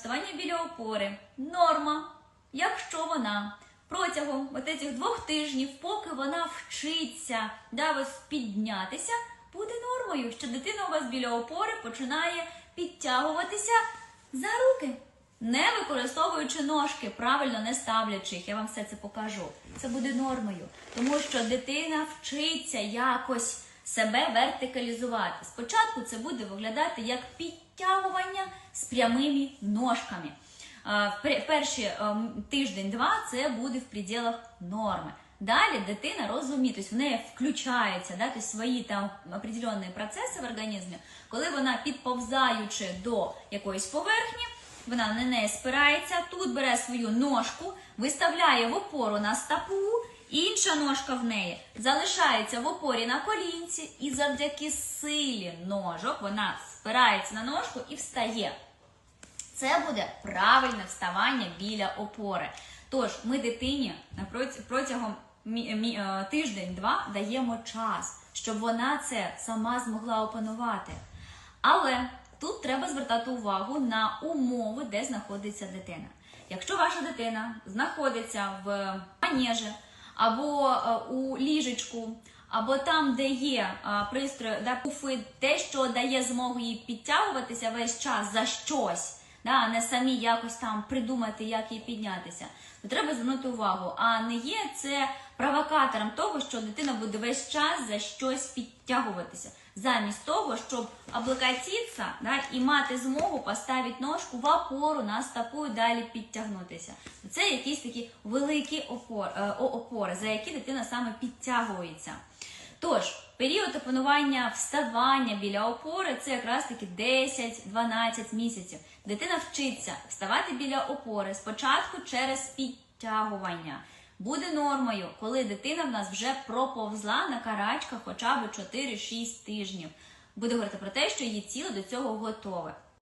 Ставання біля опори норма, якщо вона протягом от цих двох тижнів, поки вона вчиться да, ось піднятися, буде нормою, що дитина у вас біля опори починає підтягуватися за руки, не використовуючи ножки, правильно не ставлячи їх. Я вам все це покажу. Це буде нормою, тому що дитина вчиться якось себе вертикалізувати. Спочатку це буде виглядати як підтягування з прямими ножками. Пер- Перші ем, тиждень-два це буде в пределах норми. Далі дитина розуміє, тобто в неї включаються да, тобто свої там определенні процеси в організмі, коли вона підповзаючи до якоїсь поверхні, вона на неї спирається, тут бере свою ножку, виставляє в опору на стопу, інша ножка в неї залишається в опорі на колінці, і завдяки силі ножок вона спирається на ножку і встає. Це буде правильне вставання біля опори. Тож ми дитині протягом е, тиждень-два даємо час, щоб вона це сама змогла опанувати. Але тут треба звертати увагу на умови, де знаходиться дитина. Якщо ваша дитина знаходиться в манежі або е, у ліжечку, або там, де є е, пристрої, да, пуфи, те, що дає змогу їй підтягуватися весь час за щось, да, а не самі якось там придумати, як їй піднятися, то треба звернути увагу. А не є це провокатором того, що дитина буде весь час за щось підтягуватися, замість того, щоб облокотитися да, і мати змогу поставити ножку в опору на стопу і далі підтягнутися. Це якісь такі великі опор, е, опори, за які дитина саме підтягується. Тож, період опанування вставання біля опори це якраз таки 10-12 місяців. Дитина вчиться вставати біля опори спочатку через підтягування. Буде нормою, коли дитина в нас вже проповзла на карачках хоча б 4-6 тижнів. Буде говорити про те, що її тіло до цього готове.